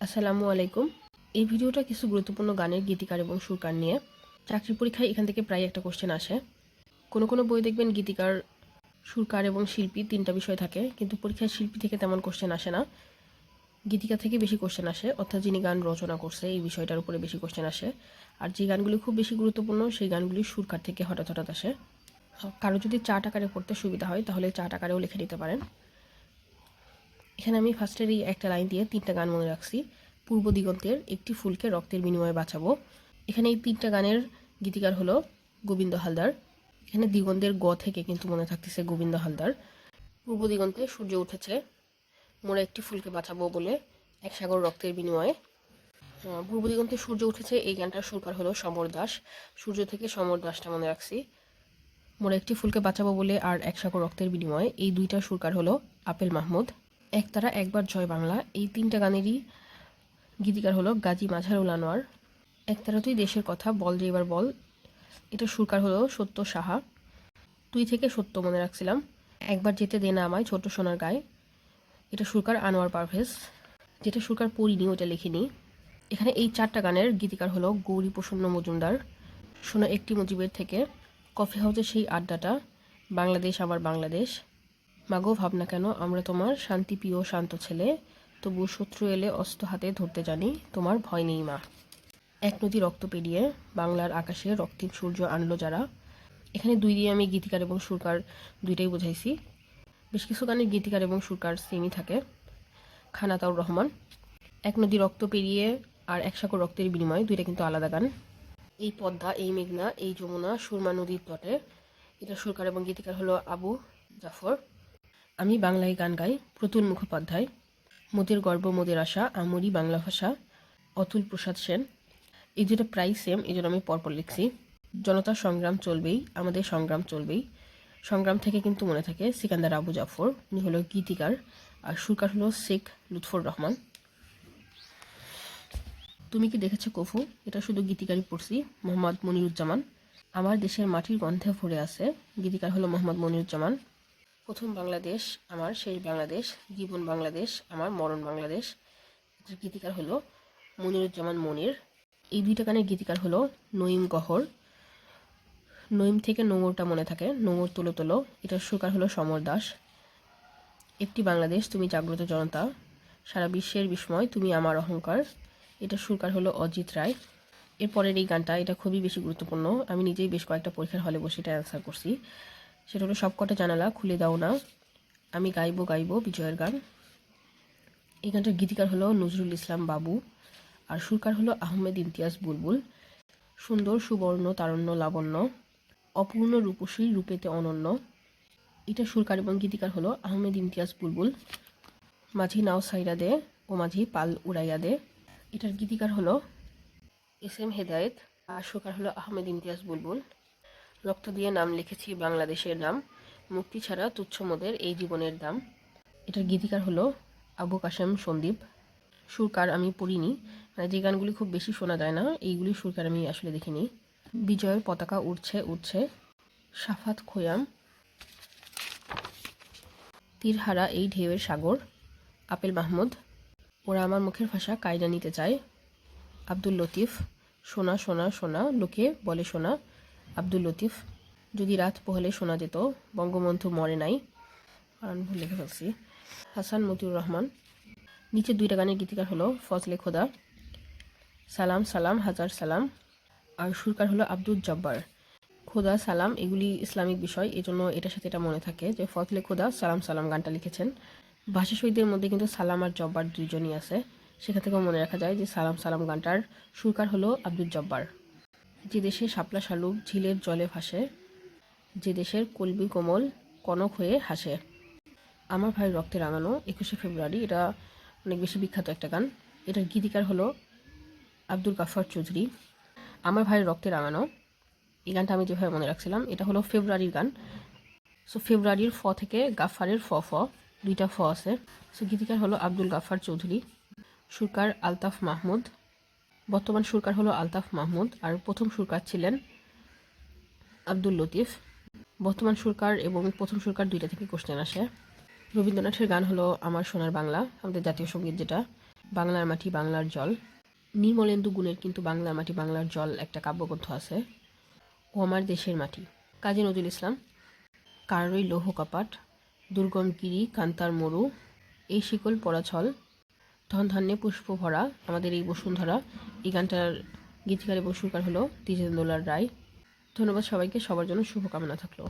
আসসালামু আলাইকুম। এই ভিডিওটা কিছু গুরুত্বপূর্ণ গানের, গীতিকার এবং সুরকার নিয়ে। চাকরি পরীক্ষায় এখান থেকে প্রায় একটা কোশ্চেন আসে। কোনো কোনো বই দেখবেন গীতিকার, সুরকার এবং শিল্পী তিনটা বিষয় থাকে, কিন্তু পরীক্ষায় শিল্পী থেকে তেমন কোশ্চেন আসে না। গীতিকা থেকে বেশি কোশ্চেন আসে, অর্থাৎ যিনি গান রচনা করছে, এই বিষয়টার উপরে বেশি কোশ্চেন আসে। আর যে গানগুলি খুব বেশি গুরুত্বপূর্ণ, সেই গানগুলি সুরকার থেকে হঠাৎ হঠাৎ আসে। কারও যদি চার্ট আকারে পড়তে সুবিধা হয়, তাহলে চার্ট আকারেও লিখে নিতে পারেন। এখানে আমি ফার্স্টের এই একটা লাইন দিয়ে তিনটা গান মনে রাখছি। পূর্ব দিগন্তের একটি ফুলকে রক্তের বিনিময়ে বাঁচাবো। এখানে এই তিনটা গানের গীতিকার হলো গোবিন্দ হালদার। এখানে দিগন্তের গ থেকে কিন্তু মনে থাকতেছে গোবিন্দ হালদার। পূর্ব দিগন্তে সূর্য উঠেছে। মোরা একটি ফুলকে বাঁচাবো বলে এক সাগর রক্তের বিনিময়ে। পূর্ব দিগন্তে সূর্য উঠেছে। এই গানটার সুরকার হলো সমর দাস। সূর্য থেকে সমর দাসটা মনে রাখছি। মোরা একটি ফুলকে বাঁচাবো বলে আর এক সাগর রক্তের বিনিময়ে। এই দুইটা সুরকার হলো আপেল মাহমুদ। একতারা, একবার জয় বাংলা। এই তিনটা গানেরই গীতিকার হলো গাজী মাঝারুল আনোয়ার। একতারা তুই দেশের কথা, বল যে এবার বল। এটা সুরকার হলো সত্য সাহা। তুই থেকে সত্য মনে রাখছিলাম। একবার যেতে দে না আমায় ছোট সোনার গায়ে। এটা সুরকার আনোয়ার পারভেজ। যেটা সুরকার পড়িনি ওটা লিখিনি। এখানে এই চারটা গানের গীতিকার হলো গৌরী প্রসন্ন মজুমদার। শোনো একটি মুজিবের থেকে। কফি হাউসের সেই আড্ডাটা। বাংলাদেশ আমার বাংলাদেশ। মাগো ভাবনা কেন, আমরা তোমার শান্তিপ্রিয় শান্ত ছেলে। তবু শত্রু এলে অস্ত হাতে ধরতে জানি, তোমার ভয় নেই মা। এক নদী রক্ত পেরিয়ে বাংলার আকাশে রক্তিম সূর্য আনলো যারা। এখানে দুই দিয়ে আমি গীতিকার এবং সুরকার দুইটাই বোঝাইছি। বেশ কিছু গানের গীতিকার এবং সুরকার সেমই থাকে। খানাতাউর রহমান, এক নদী রক্ত পেরিয়ে আর এক সাগর রক্তের বিনিময়ে দুইটা কিন্তু আলাদা গান। এই পদ্মা, এই মেঘনা, এই যমুনা, সুরমা নদীর তটে। এটা সুরকার এবং গীতিকার হলো আবু জাফর। আমি বাংলায় গান গাই প্রতুল মুখোপাধ্যায় মোদের গর্ব মোদের আশা, আমরি বাংলা ভাষা, অতুল প্রসাদ সেন। এই দুটো প্রায় সেম এই জন্য আমি পরপর লিখছি। জনতার সংগ্রাম চলবেই, আমাদের সংগ্রাম চলবেই। সংগ্রাম থেকে কিন্তু মনে থাকে সিকান্দার আবু জাফর, উনি হলো গীতিকার, আর সুরকার হলো শেখ লুৎফর রহমান। তুমি কি দেখেছ কফু? এটা শুধু গীতিকারই পড়ছি, মোহাম্মদ মনিরুজ্জামান। আমার দেশের মাটির গন্ধে ভরে আছে, গীতিকার হলো মোহাম্মদ মনিরুজ্জামান। প্রথম বাংলাদেশ, আমার শেষ বাংলাদেশ, জীবন বাংলাদেশ, আমার মরণ বাংলাদেশ। এটার গীতিকার হলো মনিরুজ্জামান মনির। এই দুইটা গানের গীতিকার হলো নঈম গহর। নঈম থেকে নোংরটা মনে থাকে নোংর তোলো তোলো। এটার সুরকার হলো সমর দাস। একটি বাংলাদেশ, তুমি জাগ্রত জনতা। সারা বিশ্বের বিস্ময়, তুমি আমার অহংকার। এটা সুরকার হলো অজিত রায়। এরপরের এই গানটা, এটা খুবই বেশি গুরুত্বপূর্ণ। আমি নিজেই বেশ কয়েকটা পরীক্ষার হলে বসে এটা অ্যান্সার করছি। সেটা হলো সবকটা জানালা খুলে দাও না। আমি গাইবো গাইবো বিজয়ের গান। এই গানটার গীতিকার হলো নজরুল ইসলাম বাবু আর সুরকার হলো আহমেদ ইমতিয়াজ বুলবুল। সুন্দর, সুবর্ণ, তারণ্য, লাবণ্য, অপূর্ণ, রূপসী, রূপেতে অনন্য। এটা সুরকার এবং গীতিকার হলো আহমেদ ইমতিয়াজ বুলবুল। মাঝি নাও সাইরা দে ও মাঝি পাল উড়াইয়া দে। এটার গীতিকার হলো এস এম হেদায়েত আর সুরকার হলো আহমেদ ইমতিয়াজ বুলবুল। রক্ত দিয়ে নাম লিখেছি বাংলাদেশের নাম। মুক্তি ছাড়া তুচ্ছ মোদের এই জীবনের দাম। এটার গীতিকার হলো আবু কাশেম সন্দীপ। সুরকার আমি পড়িনি মানে যে গানগুলি খুব বেশি শোনা যায় না, এইগুলি সুরকার আমি আসলে দেখিনি। বিজয়ের পতাকা উড়ছে উড়ছে। সাফাত খোয়াম। তীরহারা এই ঢেউয়ের সাগর। আপেল মাহমুদ। ওরা আমার মুখের ভাষা কায়দা নিতে চায়। আব্দুল লতিফ। সোনা সোনা সোনা লোকে বলে সোনা আব্দুল লতিফ। যদি রাত পোহালে শোনা যেত, বঙ্গবন্ধু মরে নাই। কারণ ভুল লিখে ফেলছি। হাসান মতিউর রহমান। নিচে দুইটা গানের গীতিকার হলো ফজলে খোদা, সালাম সালাম, হাজার সালাম। আর সুরকার হলো আব্দুল জব্বার। খোদা, সালাম, এগুলি ইসলামিক বিষয়। এই জন্য এটার সাথে এটা মনে থাকে যে ফজলে খোদা, সালাম সালাম গানটা লিখেছেন। ভাষা শহীদদের মধ্যে কিন্তু সালাম আর জব্বার দুইজনই আছে। সেখান থেকেও মনে রাখা যায় যে সালাম সালাম গানটার সুরকার হলো আব্দুল জব্বার। যে দেশে শাপলা শালুক ঝিলের জলে ভাসে, যে দেশের কলবি কোমল কনক হয়ে হাসে। আমার ভাই রক্তে রাঙানো একুশে ফেব্রুয়ারি, এটা অনেক বেশি বিখ্যাত একটা গান। এটার গীতিকার হলো আব্দুল গাফার চৌধুরী। আমার ভাই রক্তে রাঙানো, এই গানটা আমি যেভাবে মনে রাখছিলাম, এটা হলো ফেব্রুয়ারির গান। সো ফেব্রুয়ারির ফ থেকে গাফারের ফ ফ, দুইটা ফ আছে। সো গীতিকার হলো আব্দুল গাফার চৌধুরী। সুরকার আলতাফ মাহমুদ। বর্তমান সুরকার হলো আলতাফ মাহমুদ আর প্রথম সুরকার ছিলেন আব্দুল লতিফ। বর্তমান সুরকার এবং প্রথম সুরকার দুইটা থেকে কোশ্চেন আসে। রবীন্দ্রনাথের গান হলো আমার সোনার বাংলা, আমাদের জাতীয় সংগীত যেটা, বাংলার মাটি বাংলার জল। নির্মলেন্দু গুণের কিন্তু বাংলার মাটি বাংলার জল একটা কাব্যগ্রন্থ আছে। ও আমার দেশের মাটি। কাজী নজরুল ইসলাম কারোই লৌহ কপাট, দুর্গম গিরি, কান্তার মরু, এই শিকল পরা ছল ধন ধান্যে পুষ্প ভরা আমাদের এই বসুন্ধরা। এই গানটার গীতিকার বসুকার হলো দ্বিজেন্দ্রলাল রায়। ধন্যবাদ সবাইকে, সবার জন্য শুভকামনা থাকল।